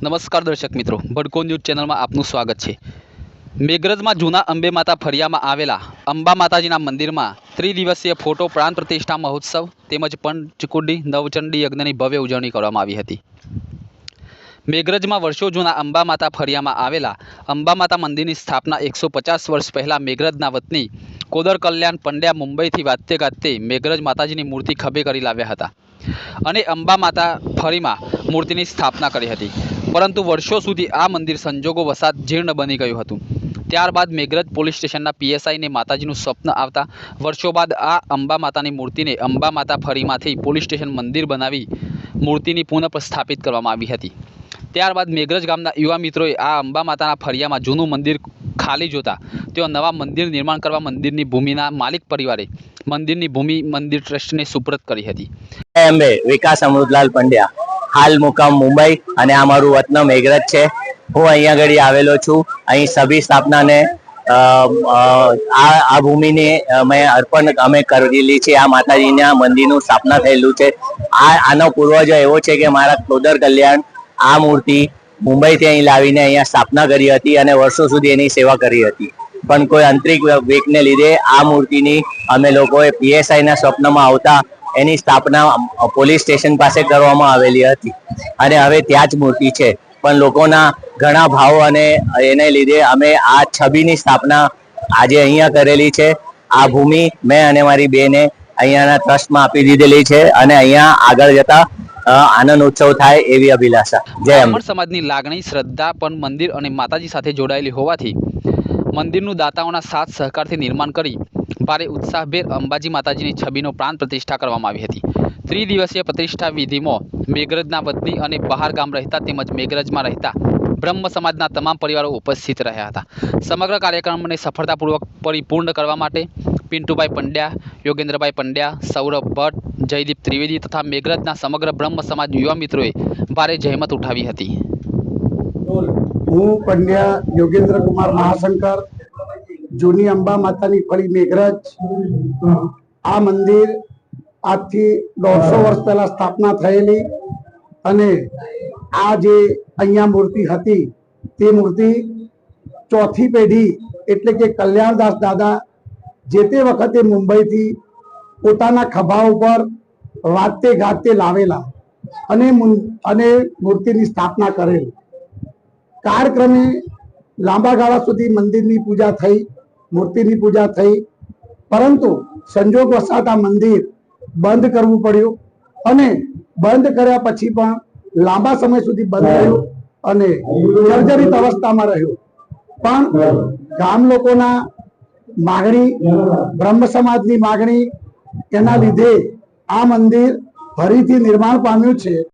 નમસ્કાર દર્શક મિત્રો ભડકો ન્યૂઝ ચેનલમાં આપનું સ્વાગત છે. મેઘરજમાં જૂના અંબે માતા ફરિયામાં આવેલા અંબા માતાજીના મંદિરમાં ત્રિદિવસીય ફોટો પ્રાણ પ્રતિષ્ઠા મહોત્સવ તેમજ પંચકુડી, નવચંડી યજ્ઞની ભવ્ય ઉજવણી કરવામાં આવી હતી. મેઘરજમાં વર્ષો જૂના અંબા માતા ફરિયામાં આવેલા અંબા માતા મંદિરની સ્થાપના એકસો પચાસ વર્ષ પહેલાં મેઘરજના વતની કોદર કલ્યાણ પંડ્યા મુંબઈથી વાતે ગાતે મેઘરજ માતાજીની મૂર્તિ ખભે કરી લાવ્યા હતા અને અંબા માતા ફરીમાં મૂર્તિની સ્થાપના કરી હતી. પરંતુ વર્ષો સુધી આ મંદિર સંજોગો વસાત જીર્ણ બની ગયું હતું. ત્યારબાદ મેઘરજ પોલીસ સ્ટેશનના પીએસઆઈને માતાજીનું સ્વપ્ન આવતા વર્ષો બાદ આ અંબા માતાની મૂર્તિને અંબા માતા ફરીમાંથી પોલીસ સ્ટેશન મંદિર બનાવી મૂર્તિની પુનઃ કરવામાં આવી હતી. ત્યારબાદ મેઘરજ ગામના યુવા મિત્રોએ આ અંબા માતાના ફળિયામાં જૂનું મંદિર ખાલી જોતા તેઓ નવા મંદિર નિર્માણ કરવા મંદિરની ભૂમિના માલિક પરિવારે મંદિરની ભૂમિ મંદિર ટ્રસ્ટને સુપ્રત કરી હતી. વિકાસ અમૃતલાલ પંડ્યા. હાલ મુકામ મુંબઈ અને આ મારું વતન મેઘરજ છે. હું અહીંયા આગળ આવેલો છું. અહીં સભી સ્થાપનાને આ આ ભૂમિને મેં અર્પણ અમે કરેલી છે. આ માતાજીના મંદિરનું સ્થાપના થયેલું છે. આ, આનો પૂર્વજ એવો છે કે મારા કોદર કલ્યાણ આ મૂર્તિ મુંબઈથી અહીં લાવીને અહીંયા સ્થાપના કરી હતી અને વર્ષો સુધી એની સેવા કરી હતી. પણ કોઈ આંતરિક વેગને લીધે આ મૂર્તિની અમે લોકોએ પીએસઆઈના સ્વપ્નમાં આવતા એની સ્થાપના પોલીસ સ્ટેશન પાસે કરવામાં આવેલી હતી. અને હવે ત્યાં જ મૂર્તિ છે. પણ લોકોના ઘણા ભાવ અને એને લીધે અમે આ છબીની સ્થાપના આજે અહીંયા કરેલી છે. આ ભૂમિ મેં અને મારી બેને અહીંયાના ટ્રસ્ટમાં આપી દીધેલી છે અને અહીંયા આગળ જતા આનંદ ઉત્સવ થાય એવી અભિલાષા. જય અમર સમાજની લાગણી, શ્રદ્ધા પણ મંદિર અને માતાજી સાથે જોડાયેલી હોવાથી મંદિરનું દાતાઓના સાથ સહકારથી નિર્માણ કરી ભારે ઉત્સાહભેર અંબાજી માતાજીની છબીનો પ્રાણ પ્રતિષ્ઠા કરવામાં આવી હતી. ત્રિદિવસીય પ્રતિષ્ઠા વિધિમાં મેઘરજના વતની અને બહાર ગામ રહેતા તેમજ મેઘરજમાં રહેતા બ્રહ્મ સમાજના તમામ પરિવારો ઉપસ્થિત રહ્યા હતા. સમગ્ર કાર્યક્રમને સફળતાપૂર્વક પરિપૂર્ણ કરવા માટે પિન્ટુભાઈ પંડ્યા, યોગેન્દ્રભાઈ પંડ્યા, સૌરભ ભટ્ટ, જયદીપ ત્રિવેદી તથા મેઘરજના સમગ્ર બ્રહ્મ સમાજ યુવા મિત્રોએ ભારે જહેમત ઉઠાવી હતી. હું પંડ્યા યોગેન્દ્ર કુમાર મહાશંકર જૂની અંબા માતાની ફળી મેઘરજ. આ મંદિર આજથી દોઢસો વર્ષ પહેલા સ્થાપના થયેલી અને આ જે અહીંયા મૂર્તિ હતી, તે મૂર્તિ ચોથી પેઢી એટલે કે કલ્યાણદાસ દાદા જે તે વખતે મુંબઈથી પોતાના ખભા ઉપર વાતે ગાતે લાવેલા અને અને મૂર્તિની સ્થાપના કરેલી. કાળક્રમે લાંબા ગાળા સુધી મંદિરની પૂજા થઈ. મૂર્તિની પૂજા થઈ. પરંતુ સંજોગ વસાત આ મંદિર બંધ કરવું પડ્યું અને બંધ કર્યા પછી પણ લાંબા સમય સુધી બંધ રહ્યું અને જર્જરિત અવસ્થામાં રહ્યું. પણ ગામ લોકોના માગણી બ્રહ્મ સમાજની માગણી એના લીધે આ મંદિર ફરીથી નિર્માણ પામ્યું છે.